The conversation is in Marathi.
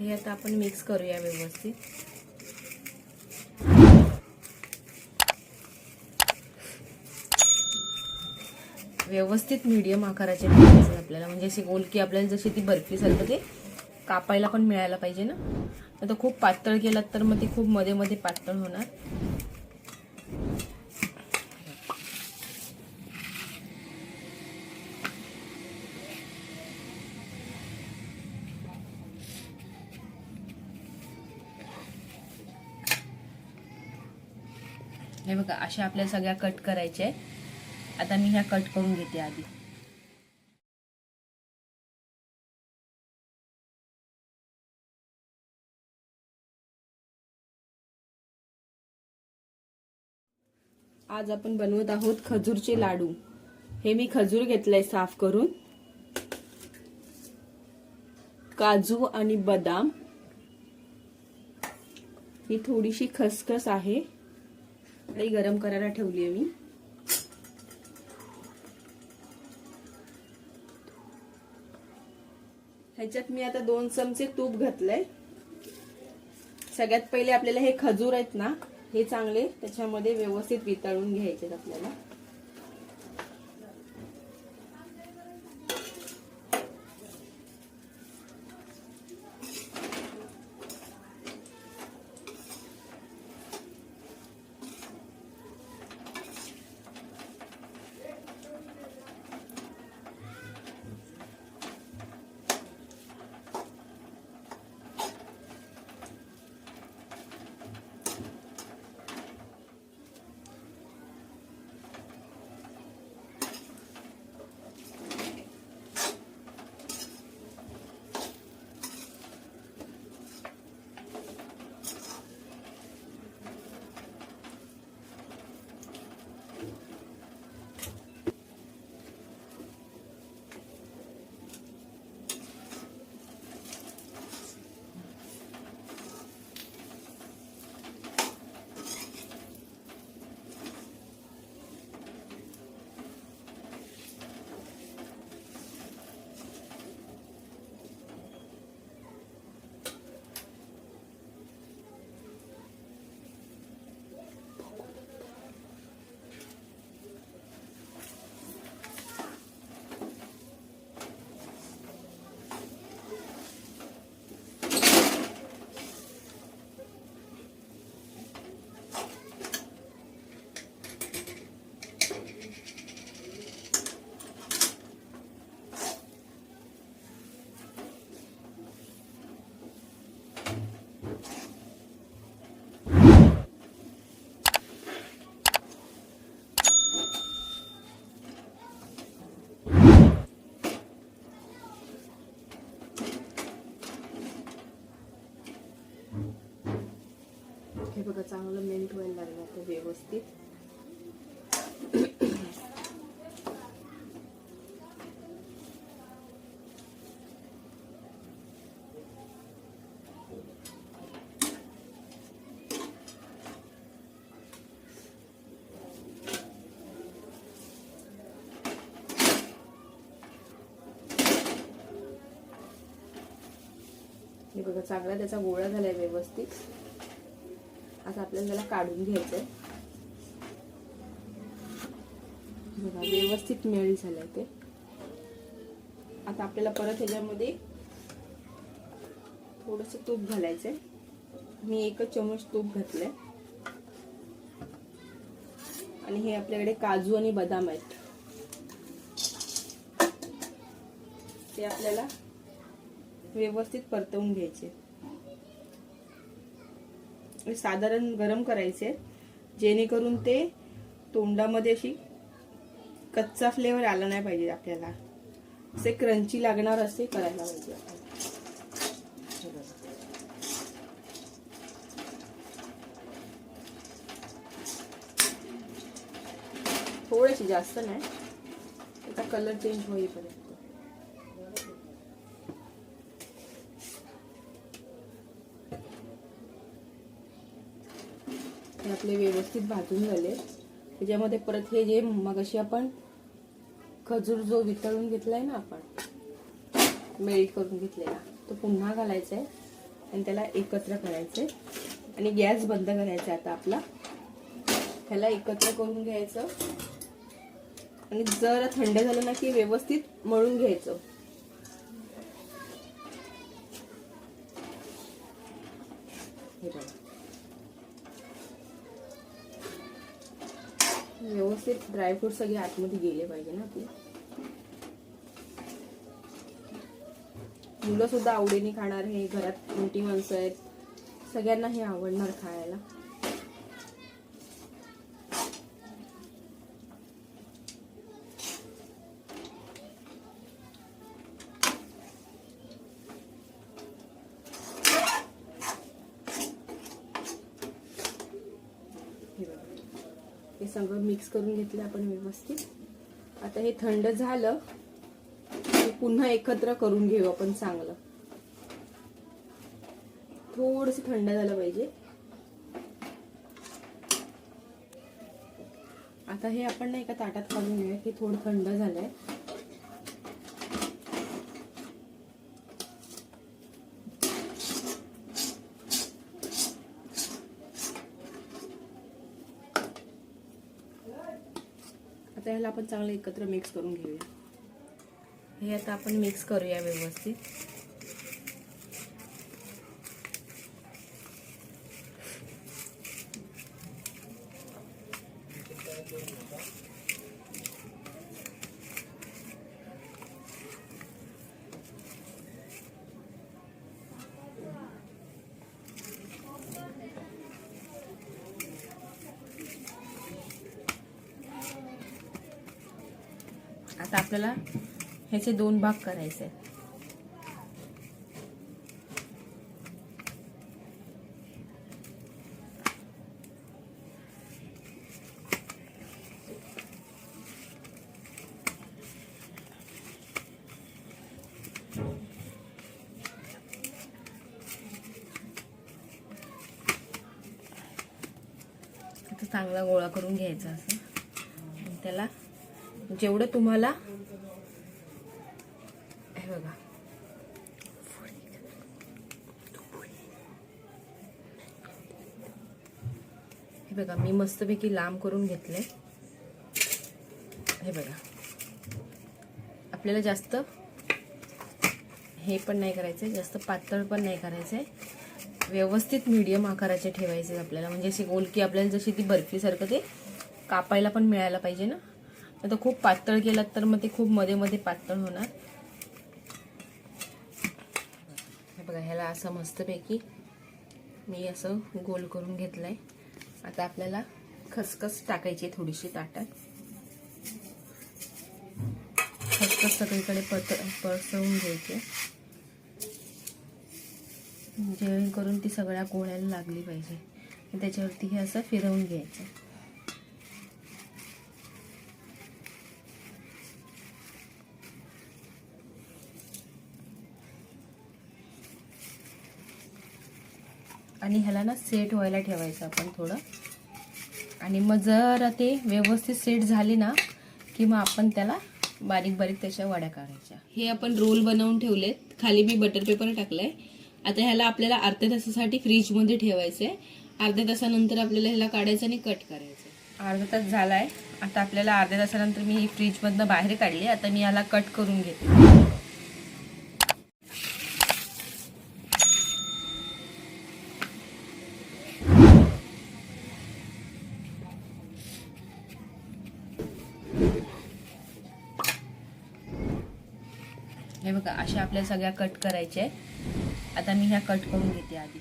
हे आता आपण मिक्स करूया व्यवस्थित. व्यवस्थित मीडियम आकाराचे पाहिजे आपल्याला. म्हणजे अशी गोलकी आपल्याला जशी ती बर्फी सारखं ते कापायला पण मिळायला पाहिजे ना? आता खूप पातळ केलात तर मग ते खूप मध्ये मध्ये पातळ होणार. हे बघा अशा आपल्या सगळ्या कट करायच्या आहे आता मी ह्या कट करून घेते आधी. आज आपण बनवत आहोत खजूरचे लाडू. हे मी खजूर घेतलंय साफ करून. काजू आणि बदाम. ही थोडीशी खसखस आहे. कढई गरम करायला ठेवली आहे मी. ह्याच्यात मी आता दोन चमचे तूप घातलंय. सगळ्यात पहिले आपल्याला हे खजूर आहेत ना हे चांगले त्याच्यामध्ये व्यवस्थित वितळून घ्यायचे आपल्याला. हे बघा चांगलं मेल्ट व्हायला लागलं आता व्यवस्थित. हे बघा चांगला त्याचा गोळा झालाय व्यवस्थित. आता आपल्याला त्याला काढून घ्यायचंय. बघा व्यवस्थित मेळी झालाय ते. आता आपल्याला परत ह्याच्यामध्ये थोडस तूप घालायचंय. मी एकच चमच तूप घातलंय. आणि हे आपल्याकडे काजू आणि बदाम आहेत. ते आपल्याला व्यवस्थित परतवून घ्यायचे. साधारण गरम करायचे जेणेकरून ते तोंडामध्ये अशी कच्चा फ्लेवर आला नाही पाहिजे आपल्याला. असे क्रंची लागणार असे करायला पाहिजे थोडेसे जास्त नाही. त्याचा कलर चेंज होईपर्यंत. हे आपले व्यवस्थित भाजून झाले. त्याच्यामध्ये परत हे जे मगाशी आपण खजूर जो वितळून घेतलाय ना आपण मेळी करून घेतलेला तो पुन्हा घालायचा आहे आणि त्याला एकत्र करायचे आणि गॅस बंद करायचा आता आपला. ह्याला एकत्र करून घ्यायचं. आणि जर थंड झालं ना की व्यवस्थित मळून घ्यायचं हे बघा व्यवस्थित ड्रायफ्रूट सगळे आतमध्ये गेले पाहिजे ना आपले मुलं सुद्धा आवडीने खाणार हे घरात मोठी माणसं आहेत. सगळ्यांना हे आवडणार खायला. सगळं मिक्स करून घेतलं आपण व्यवस्थित. आता हे थंड झालं पुन्हा एकत्र करून घेऊ आपण चांगलं. थोडस थंड झालं पाहिजे. आता हे आपण नाही का ताटात काढून घेऊया हे थोडं थंड झालंय. आता ह्याला आपण चांगलं एकत्र मिक्स करून घेऊया. हे आता आपण मिक्स करूया व्यवस्थित. आता आपल्याला ह्याचे दोन भाग करायचे आता चांगला गोळा करून घ्यायचा असं. त्याला जेवढं तुम्हाला हे बघा. हे बघा मी मस्तपैकी लांब करून घेतले. हे बघा. आपल्याला जास्त हे पण नाही करायचंय जास्त पातळ पण नाही करायचंय. व्यवस्थित मीडियम आकाराचे ठेवायचे आपल्याला. म्हणजे अशी गोलकी आपल्याला जशी ती बर्फीसारखं ते कापायला पण मिळायला पाहिजे ना? आता खूप पातळ केलात तर मग ते खूप मध्ये मध्ये पातळ होणार. हे बघा ह्याला असं मस्तपैकी मी असं गोल करून घेतलंय. आता आपल्याला खसखस टाकायची थोडीशी ताटात. खसखस सगळीकडे पत पसरवून घ्यायची. जेणेकरून ती सगळ्या गोळ्याला लागली पाहिजे. आणि त्याच्यावरती हे असं फिरवून घ्यायचं. आणि ह्याला ना सेट व्हायला ठेवायचं आपण थोडं. आणि मग जर ते व्यवस्थित सेट झाली ना की मग आपण त्याला बारीक बारीक त्याच्या वड्या काढायच्या. हे आपण रोल बनवून ठेवलेत. खाली मी बटर पेपर टाकलाय. आता ह्याला आपल्याला अर्ध्या तासासाठी फ्रीजमध्ये ठेवायचंय. अर्ध्या तासानंतर आपल्याला ह्याला काढायचं आणि कट करायचं अर्धा तास झाला आहे आता आपल्याला अर्ध्या तासानंतर मी ही फ्रीजमधनं बाहेर काढली आता मी ह्याला कट करून घेते. हे बघा अशा आपल्या सगळ्या कट करायच्या आहेत. आता मी ह्या कट करून घेते आधी.